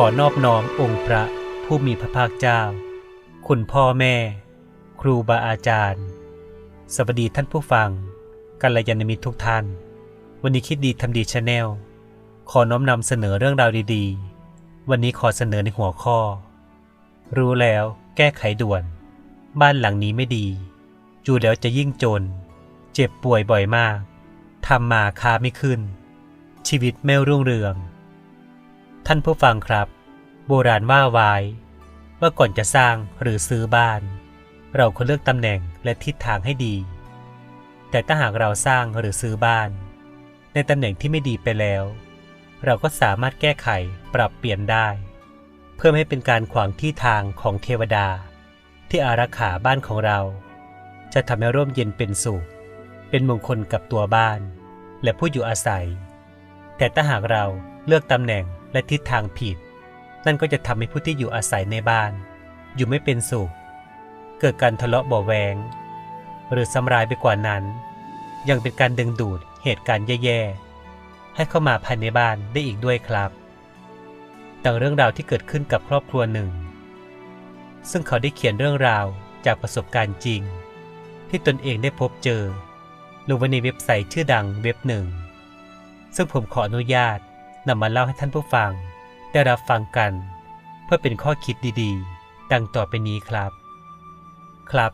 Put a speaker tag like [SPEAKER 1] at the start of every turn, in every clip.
[SPEAKER 1] ขอนอบน้อมองค์พระผู้มีพระภาคเจ้า คุณพ่อแม่ ครูบาอาจารย์ สวัสดีท่านผู้ฟังกัลยาณมิตรทุกท่าน วันนี้คิดดีทำดีชาแนลขอน้อมนำเสนอเรื่องราวดีๆ วันนี้ขอเสนอในหัวข้อ รู้แล้วแก้ไขด่วน บ้านหลังนี้ไม่ดีอยู่แล้วจะยิ่งจน เจ็บป่วยบ่อยมากทำมาค้าไม่ขึ้น ชีวิตไม่รุ่งเรือง ท่านผู้ฟังครับ โบราณว่าไว้ว่าก่อนจะสร้างหรือซื้อบ้าน เราควรเลือกตำแหน่งและทิศทางให้ดี แต่ถ้าหากเราสร้างหรือซื้อบ้าน ในตำแหน่งที่ไม่ดีไปแล้ว เราก็สามารถแก้ไขปรับเปลี่ยนได้ เพื่อไม่ให้เป็นการขวางที่ทางของเทวดา ที่อารักขาบ้านของเรา จะทำให้ร่มเย็นเป็นสุข เป็นมงคลกับตัวบ้าน และผู้อยู่อาศัย แต่ถ้าหากเราเลือกตำแหน่ง และทิศทางผิด นั่นก็จะทำให้ผู้ที่อยู่อาศัยในบ้าน อยู่ไม่เป็นสุข เกิดการทะเลาะเบาแวง หรือสำรายไปกว่านั้น ยังเป็นการดึงดูดเหตุการณ์แย่ๆ ให้เข้ามาภายในบ้านได้อีกด้วยครับดังเรื่องราวที่เกิดขึ้นกับครอบครัวหนึ่ง ซึ่งเขาได้เขียนเรื่องราวจากประสบการณ์จริง ที่ตนเองได้พบเจอลงไว้ในเว็บไซต์ชื่อดังเว็บหนึ่ง ซึ่งผมขออนุญาต นำมาเล่าให้ท่านผู้ฟัง ได้รับฟังกัน เพื่อเป็นข้อคิดดีๆ ดังต่อไปนี้ครับ ครับ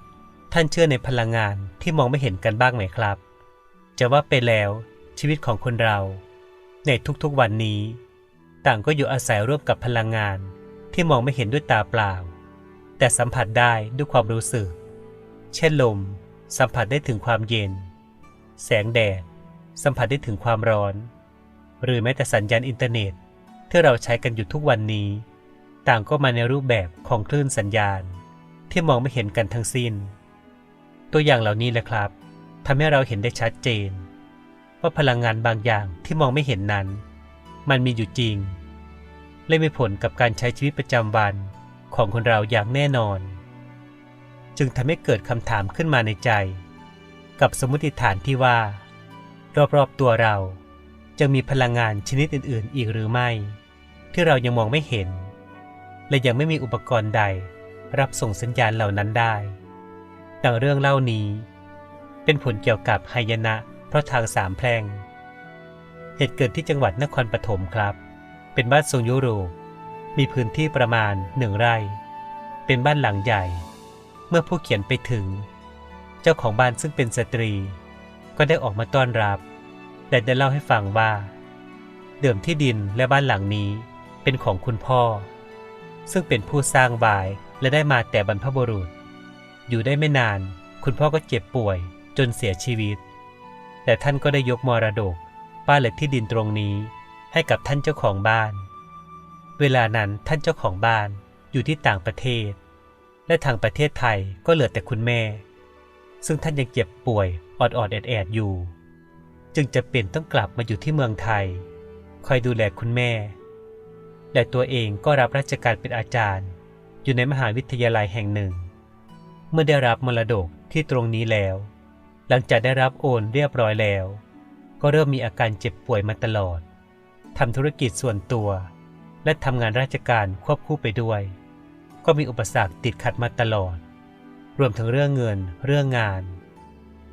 [SPEAKER 1] ท่านเชื่อในพลังงานที่มองไม่เห็นกันบ้างไหมครับ จะว่าไปแล้วชีวิตของคนเรา ในทุกๆวันนี้ ต่างก็อยู่อาศัยร่วมกับพลังงานที่มองไม่เห็นด้วยตาเปล่า แต่สัมผัสได้ด้วยความรู้สึก เช่นลม สัมผัสได้ถึงความเย็น แสงแดดสัมผัสได้ถึงความร้อน หรือแม้แต่สัญญาณอินเทอร์เน็ต ที่เราใช้กันอยู่ทุกวันนี้ ต่างก็มาในรูปแบบของคลื่นสัญญาณ ที่มองไม่เห็นกันทั้งสิ้น ตัวอย่างเหล่านี้แหละครับทำให้เราเห็นได้ชัดเจน ว่าพลังงานบางอย่างที่มองไม่เห็นนั้น มันมีอยู่จริง และมีผลกับการใช้ชีวิตประจำวันของคนเราอย่างแน่นอน จึงทำให้เกิดคำถามขึ้นมาในใจ กับสมมติฐานที่ว่า รอบๆตัวเรา จะมีพลังงานชนิดอื่น ๆ อีกหรือไม่ ที่เรายังมองไม่เห็น และยังไม่มีอุปกรณ์ใดรับส่งสัญญาณเหล่านั้นได้ ดังเรื่องเล่านี้ เป็นผลเกี่ยวกับไหายนะเพราะทางสามแพร่ง เหตุเกิดที่จังหวัดนครปฐมครับ เป็นบ้านทรงยุโรป มีพื้นที่ประมาณหนึ่งไร่ เป็นบ้านหลังใหญ่ เมื่อผู้เขียนไปถึง เจ้าของบ้านซึ่งเป็นสตรี ก็ได้ออกมาต้อนรับ และได้เล่าให้ฟังว่า เดิมที่ดินและบ้านหลังนี้เป็นของคุณพ่อ ซึ่งเป็นผู้สร้างบายและได้มาแต่บรรพบุรุษ อยู่ได้ไม่นาน คุณพ่อก็เจ็บป่วยจนเสียชีวิต แต่ท่านก็ได้ยกมรดกบ้านและที่ดินตรงนี้ให้กับท่านเจ้าของบ้าน เวลานั้นท่านเจ้าของบ้านอยู่ที่ต่างประเทศ และทางประเทศไทยก็เหลือแต่คุณแม่ ซึ่งท่านยังเจ็บป่วยออดๆแอดๆอยู่ จึงจะเป็นต้องกลับมาอยู่ที่เมืองไทย คอยดูแลคุณแม่ และตัวเองก็รับราชการเป็นอาจารย์ อยู่ในมหาวิทยาลัยแห่งหนึ่ง เมื่อได้รับมรดกที่ตรงนี้แล้ว หลังจากได้รับโอนเรียบร้อยแล้ว ก็เริ่มมีอาการเจ็บป่วยมาตลอดทำธุรกิจส่วนตัว และทำงานราชการควบคู่ไปด้วย ก็มีอุปสรรคติดขัดมาตลอด รวมถึงเรื่องเงิน เรื่องงาน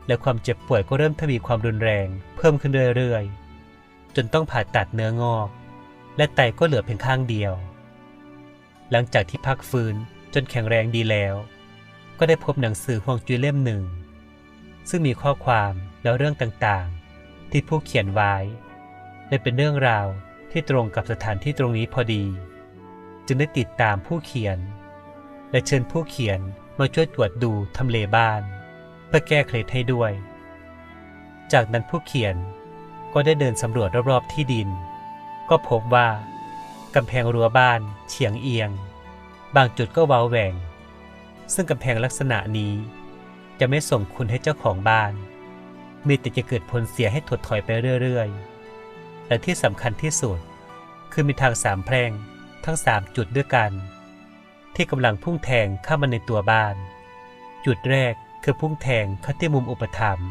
[SPEAKER 1] และความเจ็บป่วยก็เริ่มทวีความรุนแรง เพิ่มขึ้นเรื่อยๆ จนต้องผ่าตัดเนื้องอก และไตก็เหลือเพียงข้างเดียว หลังจากที่พักฟื้นจนแข็งแรงดีแล้ว ก็ได้พบหนังสือห่วงจุ้ยเล่มหนึ่ง ซึ่งมีข้อความแล้วเรื่องต่างๆ ที่ผู้เขียนไว้และเป็นเรื่องราวที่ตรงกับสถานที่ตรงนี้พอดี จึงได้ติดตามผู้เขียน และเชิญผู้เขียนมาช่วยตรวจดูทำเลบ้าน เพื่อแก้เคล็ดให้ด้วย จากนั้นผู้เขียนก็ได้เดินสำรวจรอบๆที่ดิน ก็พบว่ากำแพงรั้วบ้านเฉียงเอียง บางจุดก็เว้าแหว่ง ซึ่งกำแพงลักษณะนี้ จะไม่ส่งคุณให้เจ้าของบ้าน มีแต่จะเกิดผลเสียให้ถดถอยไปเรื่อยๆ และที่สำคัญที่สุด คือมีทางสามแพร่งทั้งสามจุดด้วยกัน ที่กำลังพุ่งแทงเข้ามาในตัวบ้าน จุดแรก คือพุ่งแทงเข้าที่มุมอุปถัมภ์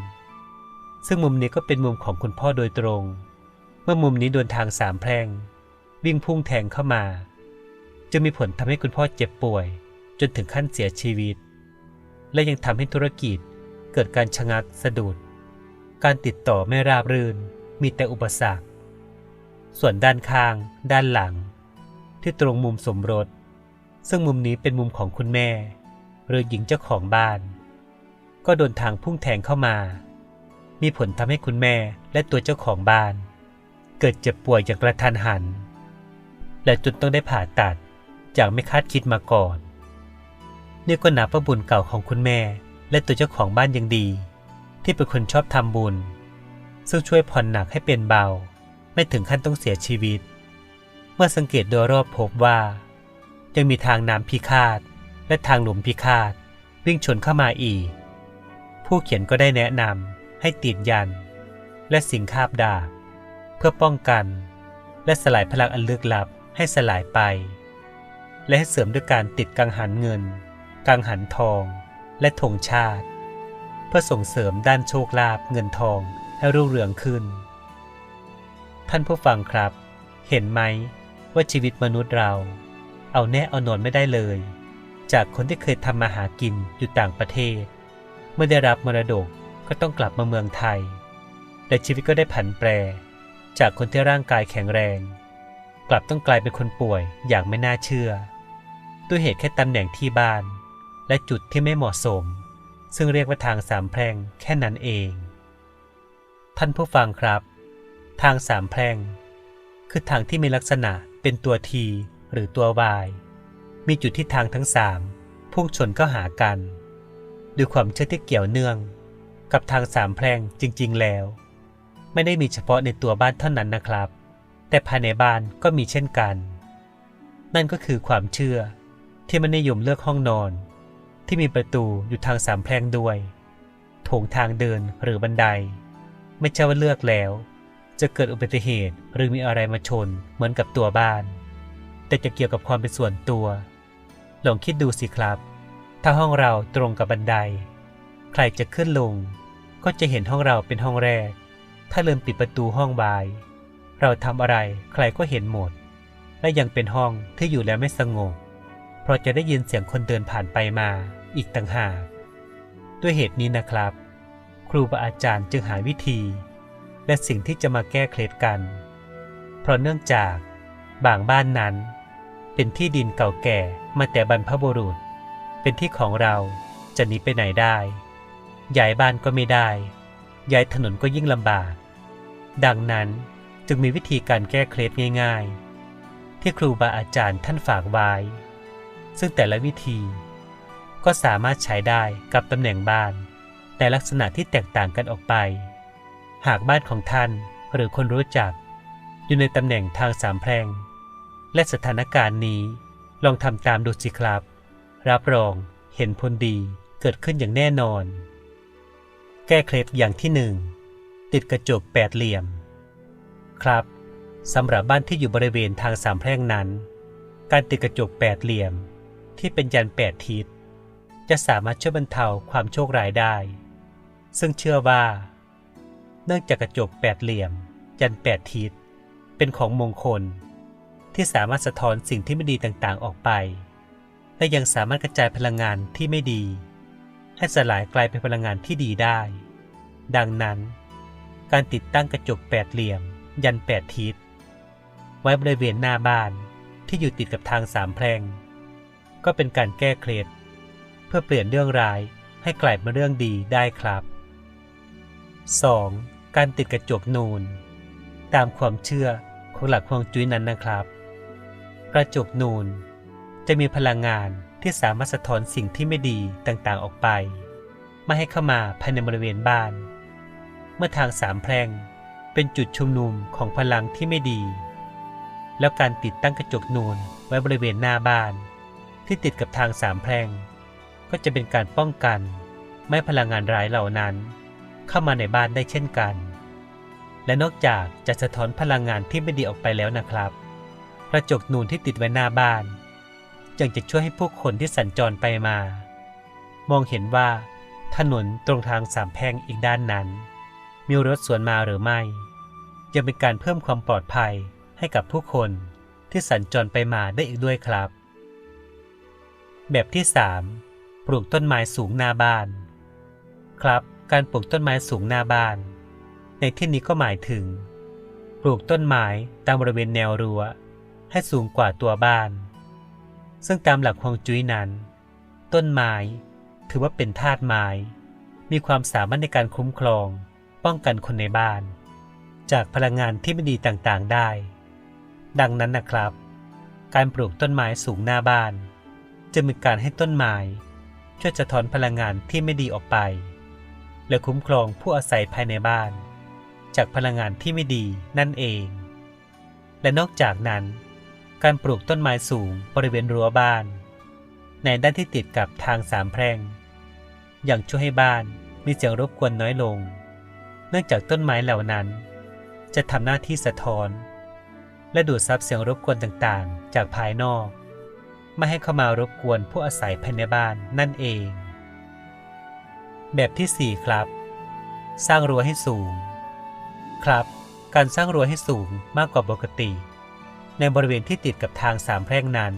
[SPEAKER 1] ซึ่งมุมนี้ก็เป็นมุมของคุณพ่อโดยตรง เมื่อมุมนี้โดนทางสามแพร่ง วิ่งพุ่งแทงเข้ามา จะมีผลทำให้คุณพ่อเจ็บป่วย จนถึงขั้นเสียชีวิต และยังทำให้ธุรกิจเกิดการชะงักสะดุด การติดต่อไม่ราบรื่น มีแต่อุปสรรค ส่วนด้านข้าง ด้านหลัง ที่ตรงมุมสมรส ซึ่งมุมนี้เป็นมุมของคุณแม่ หรือหญิงเจ้าของบ้าน ก็โดนทางพุ่งแทงเข้ามา มีผลทำให้คุณแม่และตัวเจ้าของบ้าน เกิดเจ็บป่วยอย่างกระทันหัน และจนต้องได้ผ่าตัดอย่างไม่คาดคิดมาก่อนนี่ก็นับว่าบุญเก่าของคุณแม่ และตัวเจ้าของบ้านยังดี ที่เป็นคนชอบทำบุญ ซึ่งช่วยผ่อนหนักให้เป็นเบา ไม่ถึงขั้นต้องเสียชีวิต เมื่อสังเกตโดยรอบพบว่า ยังมีทางน้ำพิฆาตและทางหลุมพิฆาตวิ่งชนเข้ามาอีก ผู้เขียนก็ได้แนะนำให้ติดยัน และสิงคาบดาบเพื่อป้องกัน และสลายพลังอันลึกลับให้สลายไป และให้เสริมด้วยการติดกังหันเงิน กังหันทอง และธงชาติ เพื่อส่งเสริมด้านโชคลาภเงินทองให้รุ่งเรืองขึ้น ท่านผู้ฟังครับ เห็นไหมว่าชีวิตมนุษย์เรา เอาแน่เอานอนไม่ได้เลย จากคนที่เคยทำมาหากินอยู่ต่างประเทศ มื่อได้รับมรดกก็ต้องกลับมาเมืองไทยแต่ชีวิตก็ได้ผันแปร จากคนที่ร่างกายแข็งแรง กลับต้องกลายเป็นคนป่วยอย่างไม่น่าเชื่อ ด้วยเหตุแค่ตำแหน่งที่บ้าน และจุดที่ไม่เหมาะสม ซึ่งเรียกว่าทางสามแพร่งแค่นั้นเอง ท่านผู้ฟังครับ ทางสามแพร่ง คือทางที่มีลักษณะเป็นตัวทีหรือตัววายมีจุดที่ทางทั้งสามพุ่งชนเข้าหากัน ด้วยความเชื่อที่เกี่ยวเนื่อง กับทางสามแพร่งจริง ๆ แล้ว ไม่ได้มีเฉพาะในตัวบ้านเท่านั้นนะครับ แต่ภายในบ้านก็มีเช่นกัน นั่นก็คือความเชื่อที่มันนิยมเลือกห้องนอน ที่มีประตูอยู่ทางสามแพร่งด้วยโถงทางเดินหรือบันได ไม่ใช่ว่าเลือกแล้ว จะเกิดอุบัติเหตุหรือมีอะไรมาชนเหมือนกับตัวบ้าน แต่จะเกี่ยวกับความเป็นส่วนตัว ลองคิดดูสิครับ ถ้าห้องเราตรงกับบันได ใครจะขึ้นลง ก็จะเห็นห้องเราเป็นห้องแรก ถ้าลืมปิดประตูห้องบาย เราทำอะไรใครก็เห็นหมด และยังเป็นห้องที่อยู่แล้วไม่สงบ เพราะจะได้ยินเสียงคนเดินผ่านไปมาอีกต่างหาก ด้วยเหตุนี้นะครับ ครูบาอาจารย์จึงหาวิธี และสิ่งที่จะมาแก้เคล็ดกัน เพราะเนื่องจากบางบ้านนั้น เป็นที่ดินเก่าแก่มาแต่บรรพบุรุษ เป็นที่ของเราจะหนีไปไหนได้ย้ายบ้านก็ไม่ได้ย้ายถนนก็ยิ่งลำบาก ดังนั้นจึงมีวิธีการแก้เคล็ดง่ายๆ ที่ครูบาอาจารย์ท่านฝากไว้ ซึ่งแต่ละวิธีก็สามารถใช้ได้กับตำแหน่งบ้าน แต่ลักษณะที่แตกต่างกันออกไป หากบ้านของท่านหรือคนรู้จัก อยู่ในตำแหน่งทางสามแพร่ง และสถานการณ์นี้ลองทำตามดูสิครับ รับรองเห็นผลดีเกิดขึ้นอย่างแน่นอน แก้เคล็ดอย่างที่หนึ่งติดกระจกแปดเหลี่ยม ครับสำหรับบ้านที่อยู่บริเวณทางสามแพร่งนั้น การติดกระจกแปดเหลี่ยม ที่เป็นยันแปดทิศจะสามารถช่วยบรรเทาความโชคร้ายได้ ซึ่งเชื่อว่า เนื่องจากกระจกแปดเหลี่ยม ยันแปดทิศเป็นของมงคล ที่สามารถสะท้อนสิ่งที่ไม่ดีต่างๆออกไป และยังสามารถกระจายพลังงานที่ไม่ดี ให้สลายกลายเป็นพลังงานที่ดีได้ ดังนั้น การติดตั้งกระจกแปดเหลี่ยม ยันแปดทิศ ไว้บริเวณหน้าบ้านที่อยู่ติดกับทางสามแพร่ง ก็เป็นการแก้เคล็ดเพื่อเปลี่ยนเรื่องร้ายให้กลายเป็นเรื่องดีได้ครับ 2. การติดกระจกนูน ตามความเชื่อของหลักฮวงจุ้ยนั้นนะครับ กระจกนูน จะมีพลังงานที่สามารถสะท้อนสิ่งที่ไม่ดีต่างๆออกไป ไม่ให้เข้ามาภายในบริเวณบ้าน เมื่อทางสามแพร่งเป็นจุดชุมนุมของพลังที่ไม่ดี แล้วการติดตั้งกระจกนูนไว้บริเวณหน้าบ้าน ที่ติดกับทางสามแพร่ง ก็จะเป็นการป้องกัน ไม่ให้พลังงานร้ายเหล่านั้น เข้ามาในบ้านได้เช่นกัน และนอกจากจะสะท้อนพลังงานที่ไม่ดีออกไปแล้วนะครับ กระจกนูนที่ติดไว้หน้าบ้าน ยังจะช่วยให้ผู้คนที่สัญจรไปมา มองเห็นว่า ถนนตรงทางสามแพร่งอีกด้านนั้น มีรถสวนมาหรือไม่ ยังเป็นการเพิ่มความปลอดภัยให้กับผู้คนที่สัญจรไปมาได้อีกด้วยครับ แบบที่ 3 ปลูกต้นไม้สูงหน้าบ้าน ครับ การปลูกต้นไม้สูงหน้าบ้าน ในที่นี้ก็หมายถึง ปลูกต้นไม้ตามบริเวณแนวรั้วให้สูงกว่าตัวบ้าน ซึ่งตามหลักฮวงจุ้ยนั้น ต้นไม้ถือว่าเป็นธาตุไม้ มีความสามารถในการคุ้มครอง ป้องกันคนในบ้าน จากพลังงานที่ไม่ดีต่างๆได้ ดังนั้นนะครับ การปลูกต้นไม้สูงหน้าบ้าน จะมีการให้ต้นไม้ช่วยสะท้อนพลังงานที่ไม่ดีออกไป และคุ้มครองผู้อาศัยภายในบ้าน จากพลังงานที่ไม่ดีนั่นเอง และนอกจากนั้น การปลูกต้นไม้สูงบริเวณรั้วบ้าน ในด้านที่ติดกับทางสามแพร่ง อย่างช่วยให้บ้านมีเสียงรบกวนน้อยลง เนื่องจากต้นไม้เหล่านั้น จะทำหน้าที่สะท้อน และดูดซับเสียงรบกวนต่างๆ จากภายนอก ไม่ให้เข้ามารบกวนผู้อาศัยภายในบ้านนั่นเอง แบบที่ 4 ครับ สร้างรั้วให้สูง ครับ การสร้างรั้วให้สูงมากกว่าปกติ ในบริเวณที่ติดกับทางสามแพร่งนั้น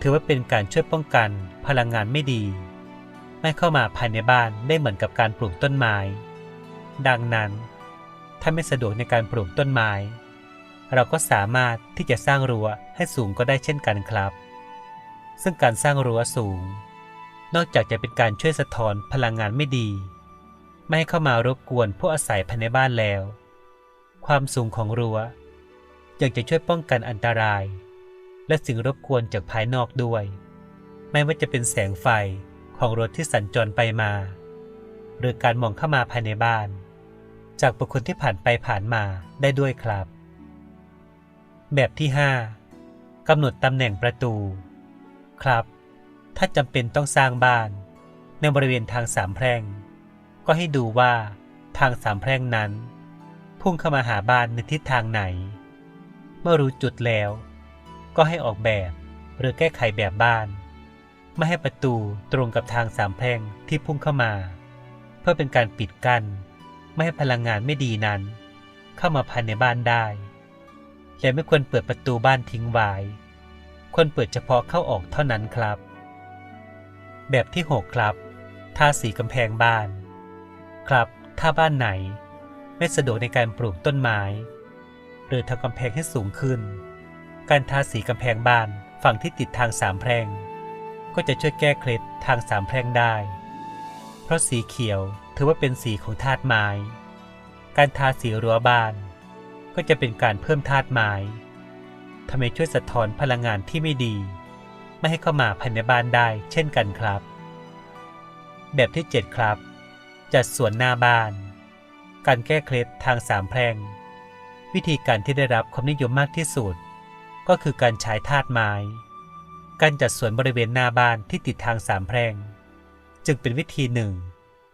[SPEAKER 1] ถือว่าเป็นการช่วยป้องกันพลังงานไม่ดี ไม่เข้ามาภายในบ้านได้เหมือนกับการปลูกต้นไม้ ดังนั้น ถ้าไม่สะดวกในการปลูกต้นไม้ เราก็สามารถที่จะสร้างรั้วให้สูงก็ได้เช่นกันครับ ซึ่งการสร้างรั้วสูง นอกจากจะเป็นการช่วยสะท้อนพลังงานไม่ดี ไม่ให้เข้ามารบกวนผู้อาศัยภายในบ้านแล้ว ความสูงของรั้ว ยังจะช่วยป้องกันอันตราย และสิ่งรบกวนจากภายนอกด้วย ไม่ว่าจะเป็นแสงไฟของรถที่สัญจรไปมา หรือการมองเข้ามาภายในบ้าน จากบุคคลที่ผ่านไปผ่านมาได้ด้วยครับ แบบที่ 5กำหนดตำแหน่งประตู ครับ ถ้าจำเป็นต้องสร้างบ้าน ในบริเวณทางสามแพร่ง ก็ให้ดูว่าทางสามแพร่งนั้น พุ่งเข้ามาหาบ้านในทิศทางไหน เมื่อรู้จุดแล้ว ก็ให้ออกแบบหรือแก้ไขแบบบ้าน ไม่ให้ประตูตรงกับทางสามแพร่งที่พุ่งเข้ามา เพื่อเป็นการปิดกั้นไม่ให้พลังงานไม่ดีนั้น เข้ามาภายในบ้านได้ และไม่ควรเปิดประตูบ้านทิ้งไว้ควรเปิดเฉพาะเข้าออกเท่านั้นครับ แบบที่ 6 ครับ ทาสีกำแพงบ้าน ครับ ถ้าบ้านไหน ไม่สะดวกในการปลูกต้นไม้ หรือทำกำแพงให้สูงขึ้น การทาสีกำแพงบ้านฝั่งที่ติดทางสามแพร่ง ก็จะช่วยแก้เคล็ดทางสามแพร่งได้ เพราะสีเขียวถือว่าเป็นสีของธาตุไม้ การทาสีรั้วบ้าน ก็จะเป็นการเพิ่มธาตุไม้ทำให้ช่วยสะท้อนพลังงานที่ไม่ดี ไม่ให้เข้ามาภายในบ้านได้เช่นกันครับ แบบที่ 7 ครับ จัดสวนหน้าบ้าน การแก้เคล็ดทางสามแพร่ง วิธีการที่ได้รับความนิยมมากที่สุด ก็คือการใช้ธาตุไม้ การจัดสวนบริเวณหน้าบ้านที่ติดทางสามแพร่ง จึงเป็นวิธีหนึ่ง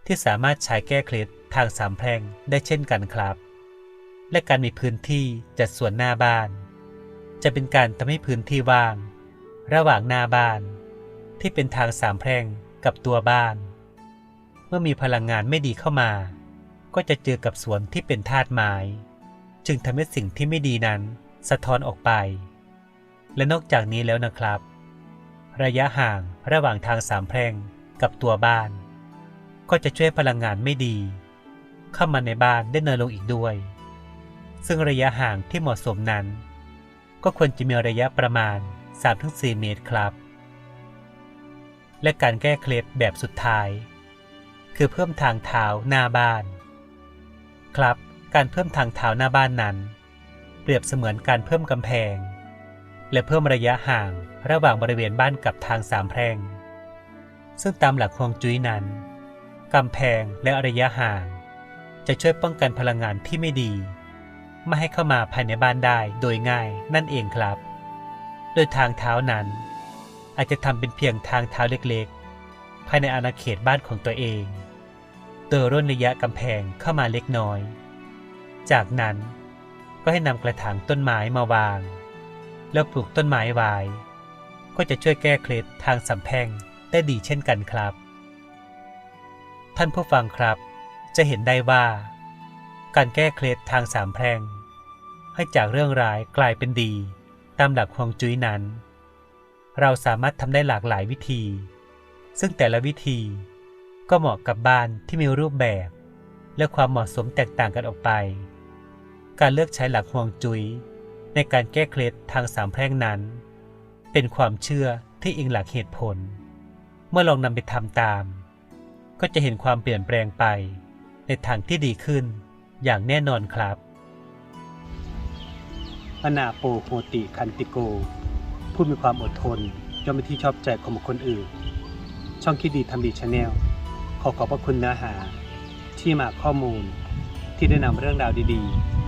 [SPEAKER 1] ที่สามารถใช้แก้เคล็ดทางสามแพร่งได้เช่นกันครับ และการมีพื้นที่จัดสวนหน้าบ้าน จะเป็นการทำให้พื้นที่ว่าง ระหว่างหน้าบ้าน ที่เป็นทางสามแพร่งกับตัวบ้าน เมื่อมีพลังงานไม่ดีเข้ามา ก็จะเจอกับสวนที่เป็นธาตุไม้ จึงทำให้สิ่งที่ไม่ดีนั้นสะท้อนออกไป และนอกจากนี้แล้วนะครับ ระยะห่างระหว่างทางสามแพร่งกับตัวบ้าน ก็จะช่วยพลังงานไม่ดี เข้ามาในบ้านได้น้อยลงอีกด้วย ซึ่งระยะห่างที่เหมาะสมนั้น ก็ควรจะมีระยะประมาณ 3-4 เมตรครับ และการแก้เคล็ดแบบสุดท้าย คือเพิ่มทางเท้าหน้าบ้าน ครับ การเพิ่มทางเท้าหน้าบ้านนั้น เปรียบเสมือนการเพิ่มกำแพง และเพิ่มระยะห่างระหว่างบริเวณบ้านกับทางสามแพร่ง ซึ่งตามหลักฮวงจุ้ยนั้นกำแพงและระยะห่าง จะช่วยป้องกันพลังงานที่ไม่ดี ไม่ให้เข้ามาภายในบ้านได้โดยง่ายนั่นเองครับ โดยทางเท้านั้น อาจจะทำเป็นเพียงทางเท้าเล็กๆ ภายในอาณาเขตบ้านของตัวเอง โดยร่นระยะกำแพงเข้ามาเล็กน้อย จากนั้นก็ให้นำกระถางต้นไม้มาวาง แล้วปลูกต้นไม้ไว้ ก็จะช่วยแก้เคล็ดทางสำแพงได้ดีเช่นกันครับ ท่านผู้ฟังครับ จะเห็นได้ว่า การแก้เคล็ดทางสามแพร่ง ให้จากเรื่องร้ายกลายเป็นดี ตามหลักฮวงจุ้ยนั้น เราสามารถทำได้หลากหลายวิธี ซึ่งแต่ละวิธีก็เหมาะกับบ้านที่มีรูปแบบ และความเหมาะสมแตกต่างกันออกไป การเลือกใช้หลักฮวงจุ้ยในการแก้เคล็ดทางสามแพร่งนั้น เป็นความเชื่อที่อิงหลักเหตุผล เมื่อลองนำไปทำตาม ก็จะเห็นความเปลี่ยนแปลงไป ในทางที่ดีขึ้นอย่างแน่นอนครับอนาโปโฮติคันติโก ผู้มีความอดทนย่อมเป็นที่ชอบใจของบุคคลอื่น ช่องคิดดีทำดีชาแนลขอขอบพระคุณเนื้อหา ที่มาข้อมูลที่ได้นำเรื่องราวดีๆ